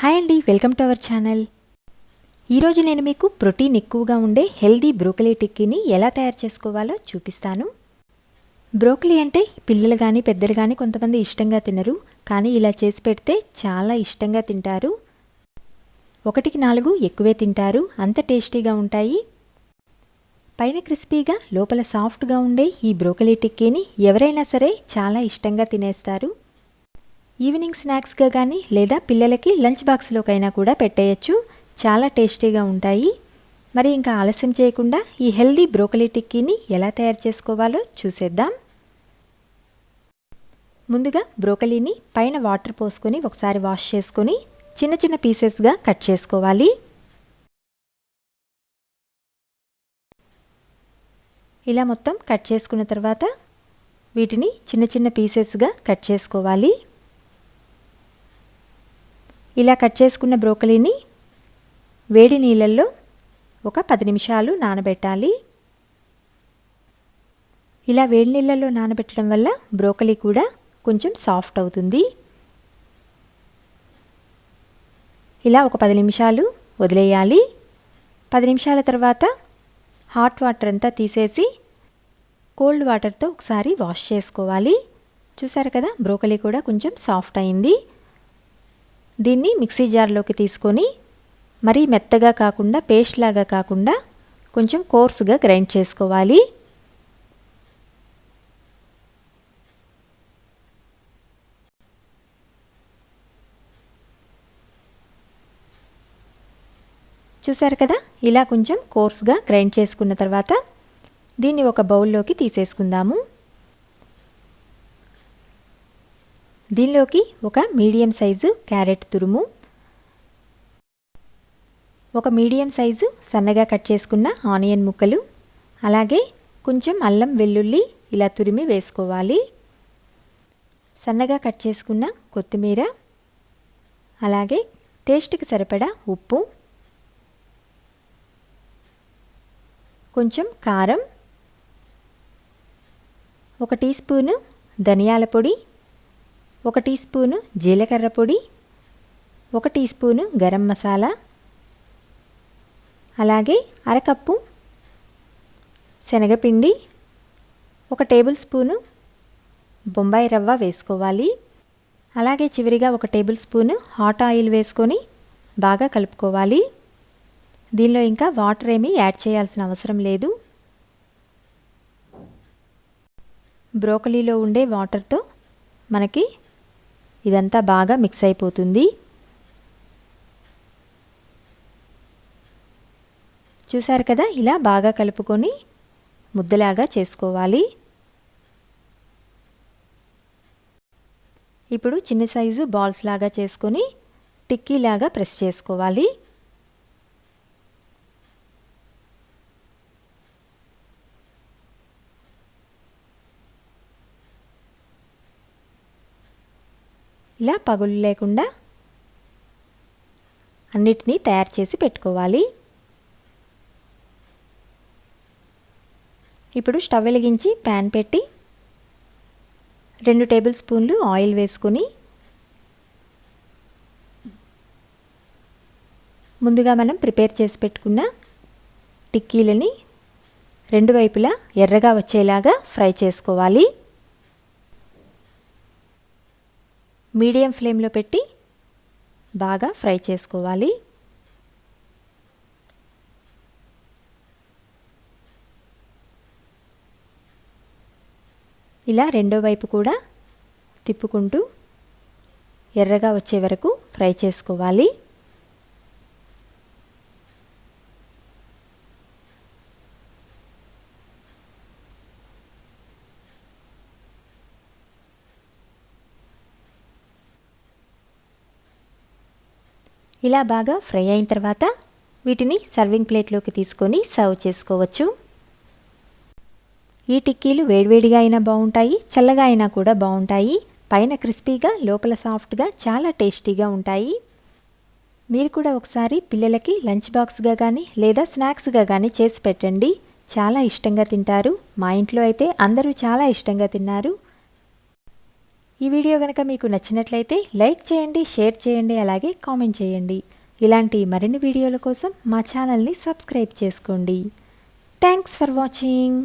Hi అండి welcome to our channel. ఈరోజు నేను మీకు ప్రోటీన్ ఎక్కువగా ఉండే హెల్దీ బ్రోకలీ టిక్కీని ఎలా తయారు చేసుకోవాలో చూపిస్తాను. బ్రోకలీ అంటే పిల్లలు కానీ పెద్దలు కానీ కొంతమంది ఇష్టంగా తినరు కానీ ఇలా చేసి పెడితే చాలా ఇష్టంగా తింటారు. ఒకటికి నాలుగు ఎక్కువే తింటారు అంత టేస్టీగా ఉంటాయి. పైన క్రిస్పీగా లోపల సాఫ్ట్గా ఉండే ఈ బ్రోకలీ టిక్కీని ఎవరైనా సరే చాలా ఇష్టంగా తినేస్తారు. ఈవినింగ్ స్నాక్స్గా కానీ లేదా పిల్లలకి లంచ్ బాక్స్లోకైనా కూడా పెట్టేయచ్చు. చాలా టేస్టీగా ఉంటాయి. మరి ఇంకా ఆలస్యం చేయకుండా ఈ హెల్దీ బ్రోకలీ టిక్కీని ఎలా తయారు చేసుకోవాలో చూసేద్దాం. ముందుగా బ్రోకలీని పైన వాటర్ పోసుకొని ఒకసారి వాష్ చేసుకొని చిన్న చిన్న పీసెస్గా కట్ చేసుకోవాలి. ఇలా మొత్తం కట్ చేసుకున్న తర్వాత వీటిని చిన్న చిన్న పీసెస్గా కట్ చేసుకోవాలి. ఇలా కట్ చేసుకున్న బ్రోకలీని వేడి నీళ్ళల్లో ఒక పది నిమిషాలు నానబెట్టాలి. ఇలా వేడి నీళ్ళల్లో నానబెట్టడం వల్ల బ్రోకలీ కూడా కొంచెం సాఫ్ట్ అవుతుంది. ఇలా ఒక పది నిమిషాలు వదిలేయాలి. పది నిమిషాల తర్వాత హాట్ వాటర్ అంతా తీసేసి కోల్డ్ వాటర్తో ఒకసారి వాష్ చేసుకోవాలి. చూసారు కదా బ్రోకలీ కూడా కొంచెం సాఫ్ట్ అయింది. దీన్ని మిక్సీ జార్లోకి తీసుకొని మరీ మెత్తగా కాకుండా పేస్ట్ లాగా కాకుండా కొంచెం కోర్సుగా గ్రైండ్ చేసుకోవాలి. చూసారు కదా? ఇలా కొంచెం కోర్స్గా గ్రైండ్ చేసుకున్న తర్వాత దీన్ని ఒక బౌల్లోకి తీసేసుకుందాము. దీనిలోకి ఒక మీడియం సైజు క్యారెట్ తురుము ఒక మీడియం సైజు సన్నగా కట్ చేసుకున్న ఆనియన్ ముక్కలు అలాగే కొంచెం అల్లం వెల్లుల్లి ఇలా తురిమి వేసుకోవాలి. సన్నగా కట్ చేసుకున్న కొత్తిమీర అలాగే టేస్ట్కి సరిపడా ఉప్పు కొంచెం కారం ఒక టీ స్పూను ధనియాల పొడి ఒక టీ స్పూను జీలకర్ర పొడి ఒక టీ స్పూను గరం మసాలా అలాగే అరకప్పు శనగపిండి ఒక టేబుల్ స్పూను బొంబాయి రవ్వ వేసుకోవాలి. అలాగే చివరిగా ఒక టేబుల్ స్పూను హాట్ ఆయిల్ వేసుకొని బాగా కలుపుకోవాలి. దీనిలో ఇంకా వాటర్ ఏమీ యాడ్ చేయాల్సిన అవసరం లేదు. బ్రోకలీలో ఉండే వాటర్తో మనకి ఇదంతా బాగా మిక్స్ అయిపోతుంది. చూసారు కదా? ఇలా బాగా కలుపుకొని ముద్దలాగా చేసుకోవాలి. ఇప్పుడు చిన్న సైజు బాల్స్ లాగా చేసుకొని టిక్కీలాగా ప్రెస్ చేసుకోవాలి. ఇలా పగులు లేకుండా అన్నిటినీ తయారు చేసి పెట్టుకోవాలి. ఇప్పుడు స్టవ్ వెలిగించి ప్యాన్ పెట్టి రెండు టేబుల్ స్పూన్లు ఆయిల్ వేసుకొని ముందుగా మనం ప్రిపేర్ చేసి పెట్టుకున్న టిక్కీలని రెండు వైపులా ఎర్రగా వచ్చేలాగా ఫ్రై చేసుకోవాలి. మీడియం ఫ్లేమ్లో పెట్టి బాగా ఫ్రై చేసుకోవాలి. ఇలా రెండో వైపు కూడా తిప్పుకుంటూ ఎర్రగా వచ్చే వరకు ఫ్రై చేసుకోవాలి. ఇలా బాగా ఫ్రై అయిన తర్వాత వీటిని సర్వింగ్ ప్లేట్లోకి తీసుకొని సర్వ్ చేసుకోవచ్చు. ఈ టిక్కీలు వేడివేడిగా అయినా బాగుంటాయి చల్లగా అయినా కూడా బాగుంటాయి. పైన క్రిస్పీగా లోపల సాఫ్ట్గా చాలా టేస్టీగా ఉంటాయి. మీరు కూడా ఒకసారి పిల్లలకి లంచ్ బాక్స్గా కానీ లేదా స్నాక్స్గా కానీ చేసి పెట్టండి. చాలా ఇష్టంగా తింటారు. మా ఇంట్లో అయితే అందరూ చాలా ఇష్టంగా తిన్నారు. ఈ వీడియో కనుక మీకు నచ్చినట్లయితే లైక్ చేయండి షేర్ చేయండి అలాగే కామెంట్ చేయండి. ఇలాంటి మరిన్ని వీడియోల కోసం మా ఛానల్ని సబ్స్క్రైబ్ చేసుకోండి. Thanks for watching.